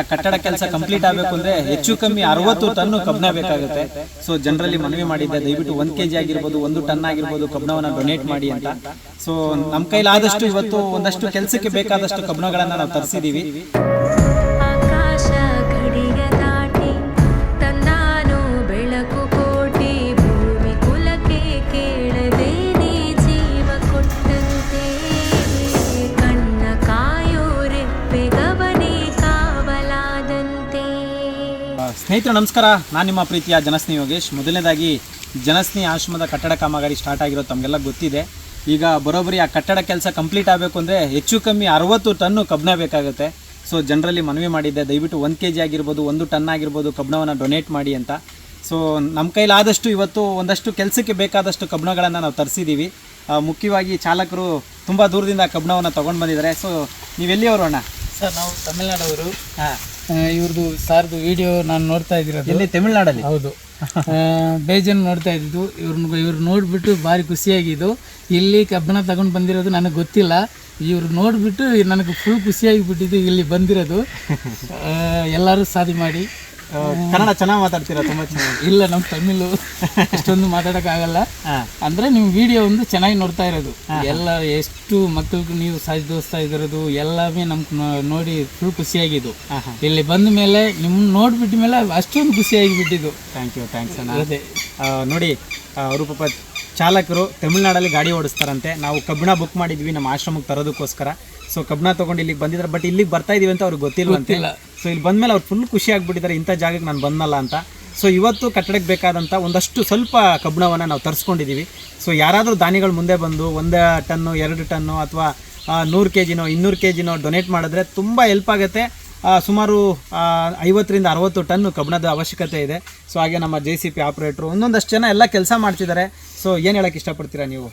ಕಟ್ಟಡ ಕೆಲಸ ಕಂಪ್ಲೀಟ್ ಆಗಬೇಕು ಅಂದ್ರೆ ಹೆಚ್ಚು ಕಮ್ಮಿ ಅರವತ್ತು ಟನ್ ಕಬ್ಬನ ಬೇಕಾಗುತ್ತೆ. ಸೊ ಜನರಲ್ಲಿ ಮನವಿ ಮಾಡಿದ್ದೆ, ದಯವಿಟ್ಟು ಒಂದ್ ಕೆಜಿ ಆಗಿರ್ಬೋದು, ಒಂದು ಟನ್ ಆಗಿರ್ಬೋದು ಕಬ್ಬಣವನ್ನ ಡೊನೇಟ್ ಮಾಡಿ ಅಂತ. ಸೊ ನಮ್ಮ ಕೈಲಾದಷ್ಟು ಇವತ್ತು ಒಂದಷ್ಟು ಕೆಲಸಕ್ಕೆ ಬೇಕಾದಷ್ಟು ಕಬ್ಬಣಗಳನ್ನ ನಾವು ತರಿಸಿದೀವಿ. ಸ್ನೇಹಿತರು ನಮಸ್ಕಾರ. ನಾನು ನಿಮ್ಮ ಪ್ರೀತಿಯ ಜನಸ್ನಿ ಯೋಗೇಶ್. ಮೊದಲನೇದಾಗಿ ಜನಸ್ನಿ ಆಶ್ರಮದ ಕಟ್ಟಡ ಕಾಮಗಾರಿ ಸ್ಟಾರ್ಟ್ ಆಗಿರೋದು ತಮಗೆಲ್ಲ ಗೊತ್ತಿದೆ. ಈಗ ಬರೋಬ್ಬರಿ ಆ ಕಟ್ಟಡ ಕೆಲಸ ಕಂಪ್ಲೀಟ್ ಆಗಬೇಕು ಅಂದರೆ ಹೆಚ್ಚು ಕಮ್ಮಿ ಅರವತ್ತು ಟನ್ನು ಕಬ್ಬಣ ಬೇಕಾಗುತ್ತೆ. ಸೊ ಜನರಲ್ಲಿ ಮನವಿ ಮಾಡಿದ್ದೆ. ದಯವಿಟ್ಟು ಒಂದು ಕೆ ಜಿ ಆಗಿರ್ಬೋದು ಒಂದು ಟನ್ ಆಗಿರ್ಬೋದು ಕಬ್ಬಣವನ್ನು ಡೊನೇಟ್ ಮಾಡಿ ಅಂತ. ಸೊ ನಮ್ಮ ಕೈಲಾದಷ್ಟು ಇವತ್ತು ಒಂದಷ್ಟು ಕೆಲಸಕ್ಕೆ ಬೇಕಾದಷ್ಟು ಕಬ್ಬಣಗಳನ್ನು ನಾವು ತರಿಸಿದ್ದೀವಿ ಮುಖ್ಯವಾಗಿ ಚಾಲಕರು ತುಂಬ ದೂರದಿಂದ ಕಬ್ಬಣವನ್ನು ತೊಗೊಂಡು ಬಂದಿದ್ದಾರೆ. ಸೊ ನೀವೆಲ್ಲಿಯವರು ಅಣ್ಣ? ಸರ್ ನಾವು ತಮಿಳ್ನಾಡವರು. ಹಾಂ. ಇವ್ರದ್ದು ಸಾರ್ದು ವಿಡಿಯೋ ನಾನು ನೋಡ್ತಾ ಇದ್ದೀರದು ಇಲ್ಲಿ ತಮಿಳ್ನಾಡಲ್ಲಿ. ಹೌದು. ಬೇಜನ್ ನೋಡ್ತಾ ಇದ್ದಿದ್ದು. ಇವ್ರನ್ನ ಇವ್ರು ನೋಡಿಬಿಟ್ಟು ಭಾರಿ ಖುಷಿಯಾಗಿದ್ದು ಇಲ್ಲಿ ಕಬ್ಬಣ ತಗೊಂಡು ಬಂದಿರೋದು ನನಗೆ ಗೊತ್ತಿಲ್ಲ. ಇವ್ರು ನೋಡಿಬಿಟ್ಟು ನನಗೆ ಫುಲ್ ಖುಷಿಯಾಗಿ ಬಿಟ್ಟಿದ್ದು ಇಲ್ಲಿ ಬಂದಿರೋದು. ಎಲ್ಲರೂ ಸಾಧಿ ಮಾಡಿ. ಕನ್ನಡ ಚೆನ್ನಾಗಿ ಮಾತಾಡ್ತೀರಾ? ತುಂಬಾ ಚೆನ್ನಾಗಿ. ಇಲ್ಲ ನಮ್ಮ ತಮಿಳು. ಅಷ್ಟೊಂದು ಮಾತಾಡೋಕ್ಕಾಗಲ್ಲ. ಆಗಲ್ಲ ಅಂದ್ರೆ ನೀವು ವಿಡಿಯೋ ಒಂದು ಚೆನ್ನಾಗಿ ನೋಡ್ತಾ ಇರೋದು. ಎಲ್ಲ ಎಷ್ಟು ಮಕ್ಕಳಿಗೂ ನೀವು ದೋಸ್ತಾ ಇದಿರೋದು ಎಲ್ಲವೇ ನಮ್ಗೆ ನೋಡಿ ಫುಲ್ ಖುಷಿಯಾಗಿದ್ದು. ಇಲ್ಲಿ ಬಂದ ಮೇಲೆ ನಿಮ್ ನೋಡ್ಬಿಟ್ಟ ಮೇಲೆ ಅಷ್ಟೊಂದು ಖುಷಿಯಾಗಿ ಬಿಟ್ಟಿದ್ದು ಥ್ಯಾಂಕ್ ಯು ಥ್ಯಾಂಕ್ಸ್ ಅಣ್ಣ. ಅದೇ. ನೋಡಿ ಪಾಪ ಚಾಲಕರು ತಮಿಳ್ನಾಡಲ್ಲಿ ಗಾಡಿ ಓಡಿಸ್ತಾರಂತೆ. ನಾವು ಕಬ್ಬಿಣ ಬುಕ್ ಮಾಡಿದ್ವಿ ನಮ್ಮ ಆಶ್ರಮಕ್ಕೆ ತರೋದಕ್ಕೋಸ್ಕರ. ಸೊ ಕಬ್ಬಿಣ ತೊಗೊಂಡು ಇಲ್ಲಿಗೆ ಬಂದಿದ್ದಾರೆ. ಬಟ್ ಇಲ್ಲಿಗೆ ಬರ್ತಾ ಇದೀವಿ ಅಂತ ಅವ್ರಿಗೆ ಗೊತ್ತಿಲ್ವಂತೆ. ಗೊತ್ತಿಲ್ಲ. ಸೊ ಇಲ್ಲಿ ಬಂದಮೇಲೆ ಅವ್ರು ಫುಲ್ ಖುಷಿ ಆಗ್ಬಿಟ್ಟಿದ್ದಾರೆ. ಇಂಥ ಜಾಗಕ್ಕೆ ನಾನು ಬಂದಲ್ಲ ಅಂತ. ಸೊ ಇವತ್ತು ಕಟ್ಟಡಕ್ಕೆ ಬೇಕಾದಂಥ ಒಂದಷ್ಟು ಸ್ವಲ್ಪ ಕಬ್ಬಿಣವನ್ನು ನಾವು ತರಿಸ್ಕೊಂಡಿದ್ದೀವಿ. ಸೊ ಯಾರಾದರೂ ದಾನಿಗಳು ಮುಂದೆ ಬಂದು ಒಂದು ಟನ್ನು ಎರಡು ಟನ್ನು ಅಥವಾ ನೂರು ಕೆ ಜಿನೋ ಇನ್ನೂರು ಕೆ ಜಿನೋ ಡೊನೇಟ್ ಮಾಡಿದ್ರೆ ತುಂಬ ಹೆಲ್ಪ್ ಆಗುತ್ತೆ. ಸುಮಾರು ಐವತ್ತರಿಂದ ಅರವತ್ತು ಟನ್ನು ಕಬ್ಬಿಣದ ಅವಶ್ಯಕತೆ ಇದೆ. ಸೊ ಹಾಗೆ ನಮ್ಮ ಜೆ ಸಿ ಪಿ ಆಪ್ರೇಟ್ರು ಒಂದೊಂದಷ್ಟು ಜನ ಎಲ್ಲ ಕೆಲಸ ಮಾಡ್ತಿದ್ದಾರೆ. ಸೊ ಏನು ಹೇಳಕ್ಕೆ ಇಷ್ಟಪಡ್ತೀರಾ ನೀವು?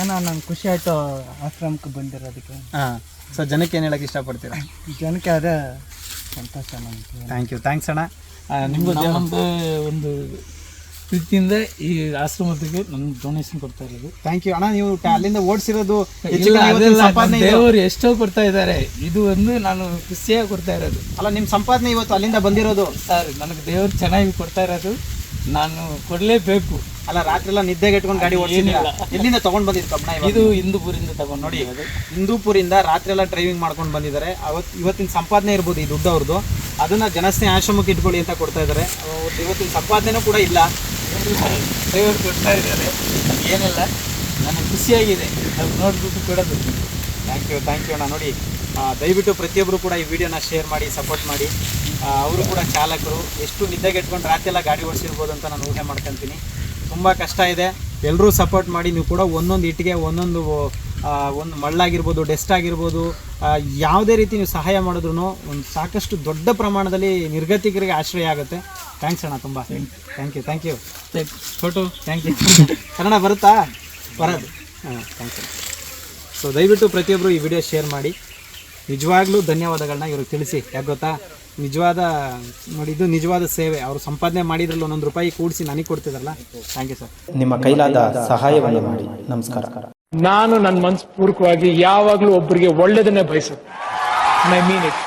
ಏನೋ ನಂಗೆ ಖುಷಿ ಆಯ್ತು ಆಶ್ರಮಕ್ಕೆ ಬಂದಿರೋದಕ್ಕೆ. ಹಾಂ ಸೊ ಜನಕ್ಕೆ ಏನು ಹೇಳಕ್ಕೆ ಇಷ್ಟಪಡ್ತೀರಾ? ಜನಕ್ಕೆ ಅದೇ ಸಂತೋಷ ಥ್ಯಾಂಕ್ ಯು ಥ್ಯಾಂಕ್ಸ್ ಅಣ್ಣ. ನಿಮ್ಮದು ನಿಮಗೂ ನಮ್ಮದು ಒಂದು ಪ್ರೀತಿಯಿಂದ ಈ ಆಶ್ರಮಕ್ಕೆ ನನ್ನ ಡೊನೇಷನ್ ಕೊಡ್ತಾ ಇರೋದು. ಥ್ಯಾಂಕ್ ಯು ಅಣ್ಣ ನೀವು ಅಲ್ಲಿಂದ ಓಡಿಸಿರೋದು ದೇವರು ಎಷ್ಟೋ ಕೊಡ್ತಾ ಇದ್ದಾರೆ. ಇದು ಒಂದು ನಾನು ಖುಷಿಯಾಗಿ ಕೊಡ್ತಾ ಇರೋದು. ಅಲ್ಲ ನಿಮ್ಮ ಸಂಪಾದನೆ ಇವತ್ತು ಅಲ್ಲಿಂದ ಬಂದಿರೋದು? ಸರ್ ನನಗೆ ದೇವರು ಚೆನ್ನಾಗಿ ಕೊಡ್ತಾ ಇರೋದು. ನಾನು ಕೊಡಲೇಬೇಕು. ಅಲ್ಲ ರಾತ್ರಿ ಎಲ್ಲ ನಿದ್ದೆಗೆ ಇಟ್ಕೊಂಡು ಗಾಡಿ ಓಡಿಸಿಲ್ಲ ಎಲ್ಲಿಂದ ತಗೊಂಡ್ ಬಂದಿದ್ದು ಕಬ್ಬಣ ಇದು ಹಿಂದೂಪುರಿಂದ ತಗೊಂಡು ನೋಡಿ ಹಿಂದೂಪುರಿಂದ ರಾತ್ರಿ ಎಲ್ಲ ಡ್ರೈವಿಂಗ್ ಮಾಡ್ಕೊಂಡು ಬಂದಿದ್ದಾರೆ. ಅವತ್ತು ಇವತ್ತಿನ ಸಂಪಾದನೆ ಇರ್ಬೋದು ಈ ದುಡ್ಡು ಅವ್ರದ್ದು ಅದನ್ನ ಜನಸ್ನೇಹ ಆಶ್ರಮಕ್ಕೆ ಇಟ್ಕೊಳ್ಳಿ ಅಂತ ಕೊಡ್ತಾ ಇದ್ದಾರೆ. ಇವತ್ತಿನ ಸಂಪಾದನೆನೂ ಕೂಡ ಇಲ್ಲ. ಡ್ರೈವರ್ ಕೊಡ್ತಾ ಇದ್ದಾರೆ. ಏನಿಲ್ಲ. ನನಗೆ ಖುಷಿಯಾಗಿದೆ. ಅದು ನೋಡ್ಬಿಟ್ಟು ಕೊಡೋದು. ಥ್ಯಾಂಕ್ ಯು ಥ್ಯಾಂಕ್ ಯು ಅಣ್ಣ. ನೋಡಿ ದಯವಿಟ್ಟು ಪ್ರತಿಯೊಬ್ಬರು ಕೂಡ ಈ ವಿಡಿಯೋನ ಶೇರ್ ಮಾಡಿ ಸಪೋರ್ಟ್ ಮಾಡಿ. ಅವರು ಕೂಡ ಚಾಲಕರು. ಎಷ್ಟು ನಿದ್ದೆಗೆಟ್ಕೊಂಡು ರಾತ್ರಿ ಎಲ್ಲ ಗಾಡಿ ಓಡಿಸಿರ್ಬೋದು ಅಂತ ನಾನು ಊಹೆ ಮಾಡ್ಕೊತೀನಿ. ತುಂಬ ಕಷ್ಟ ಇದೆ. ಎಲ್ಲರೂ ಸಪೋರ್ಟ್ ಮಾಡಿ, ನೀವು ಕೂಡ ಒಂದೊಂದು ಇಟ್ಟಿಗೆ, ಒಂದೊಂದು ಒಂದು ಮಳ್ಳಾಗಿರ್ಬೋದು ಡೆಸ್ಟ್ ಆಗಿರ್ಬೋದು ಯಾವುದೇ ರೀತಿ ನೀವು ಸಹಾಯ ಮಾಡಿದ್ರು ಒಂದು ಸಾಕಷ್ಟು ದೊಡ್ಡ ಪ್ರಮಾಣದಲ್ಲಿ ನಿರ್ಗತಿಕರಿಗೆ ಆಶ್ರಯ ಆಗುತ್ತೆ. ಥ್ಯಾಂಕ್ಸ್ ಅಣ್ಣ ತುಂಬ. Thank you thank you photo thank you Kannada ಬರುತ್ತಾ? ಬರೋದು. ಹಾಂ ಥ್ಯಾಂಕ್ ಯು ಸೊ ದಯವಿಟ್ಟು ಪ್ರತಿಯೊಬ್ಬರು ಈ ವಿಡಿಯೋ ಶೇರ್ ಮಾಡಿ. ನಿಜವಾಗ್ಲೂ ಧನ್ಯವಾದಗಳನ್ನ ಇವ್ರಿಗೆ ತಿಳಿಸಿ. ಯಾಕೆ ಗೊತ್ತಾ? ನಿಜವಾದ ನೋಡಿ ಇದು ನಿಜವಾದ ಸೇವೆ. ಅವರು ಸಂಪಾದನೆ ಮಾಡಿದ್ರಲ್ಲಿ ಒಂದೊಂದು ರೂಪಾಯಿ ಕೂಡಿಸಿ ನನಗೆ ಕೊಡ್ತಿದ್ರಲ್ಲ? ಥ್ಯಾಂಕ್ ಯು ಸರ್ ನಿಮ್ಮ ಕೈಲಾದ ಸಹಾಯವನ್ನು ಮಾಡಿ. ನಮಸ್ಕಾರ. ನಾನು ನನ್ನ ಮನಸ್ಪೂರ್ವಕವಾಗಿ ಯಾವಾಗಲೂ ಒಬ್ಬರಿಗೆ ಒಳ್ಳೇದನ್ನೇ ಬಯಸುತ್ತೆ. ಮೈ ಮೀನ್ ಇಟ್